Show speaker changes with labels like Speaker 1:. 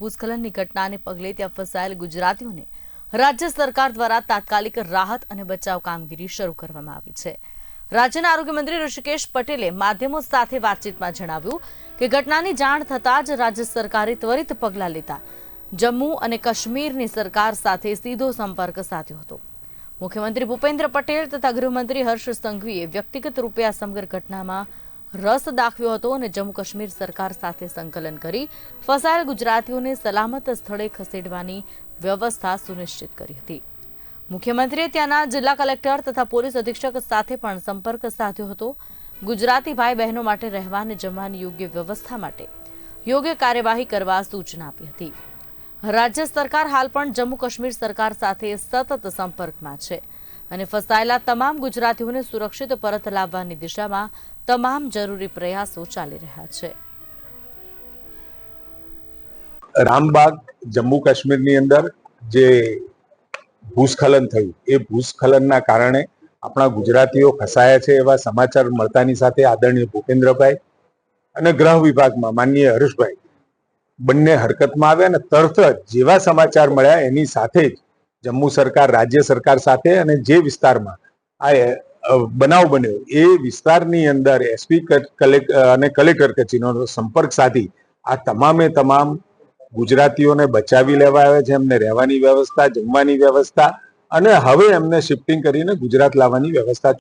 Speaker 1: ભૂસ્ખલનની ઘટનાને પગલે ત્યાં ફસાયેલ ગુજરાતીઓને રાજ્ય સરકાર દ્વારા તાત્કાલિક રાહત અને બચાવ કામગીરી શરૂ કરવામાં આવી છે. રાજ્યના આરોગ્ય ઋષિકેશ પટેલે માધ્યમો સાથે વાતચીતમાં જણાવ્યું કે ઘટનાની જાણ થતાં જ રાજ્ય સરકારે ત્વરિત પગલાં લેતા જમ્મુ અને કાશ્મીરની સરકાર સાથે સીધો સંપર્ક સાધ્યો હતો. મુખ્યમંત્રી ભૂપેન્દ્ર પટેલ તથા ગૃહમંત્રી હર્ષ સંઘવીએ વ્યક્તિગત રૂપે આ સમગ્ર ઘટનામાં રસ દાખવ્યો હતો અને જમ્મુ કાશ્મીર સરકાર સાથે સંકલન કરી ફસાયેલ ગુજરાતીઓને સલામત સ્થળે ખસેડવાની વ્યવસ્થા સુનિશ્ચિત કરી હતી. મુખ્યમંત્રીએ ત્યાંના જિલ્લા કલેક્ટર તથા પોલીસ અધિક્ષક સાથે પણ સંપર્ક સાધ્યો હતો. ગુજરાતી ભાઈ બહેનો માટે રહેવા અને જમવાની યોગ્ય વ્યવસ્થા માટે યોગ્ય કાર્યવાહી કરવા સૂચના આપી હતી. રાજ્ય સરકાર હાલ પણ જમ્મુ કાશ્મીર સરકાર સાથે સતત સંપર્કમાં છે અને ફસાયેલા તમામ ગુજરાતીઓને સુરક્ષિત પરત લાવવાની દિશામાં તમામ જરૂરી પ્રયાસો ચાલી રહ્યા છે.
Speaker 2: રામબાગ જમ્મુ કાશ્મીરની અંદર જે ભૂસ્ખલન થયું, એ ભૂસ્ખલનના કારણે આપણા ગુજરાતીઓ ફસાયા છે એવા સમાચાર મળતાની સાથે આદરણીય ભૂપેન્દ્રભાઈ અને ગ્રહ વિભાગમાં માનનીય હર્ષભાઈ બંને હરકતમાં આવ્યા અને તરત જ જેવા સમાચાર મળ્યા એની સાથે જ જમ્મુ સરકાર, રાજ્ય સરકાર સાથે અને જે વિસ્તારમાં આ બનાવ બન્યો. એ વિસ્તારની અંદર એસપી અને કલેક્ટર કચેરીનો સંપર્ક સાધી. આ તમામે તમામ ગુજરાતીઓને બચાવી લેવા આવે છે. એમને રહેવાની વ્યવસ્થા, જમવાની વ્યવસ્થા અને હવે એમને શિફ્ટિંગ કરીને ગુજરાત લાવવાની વ્યવસ્થા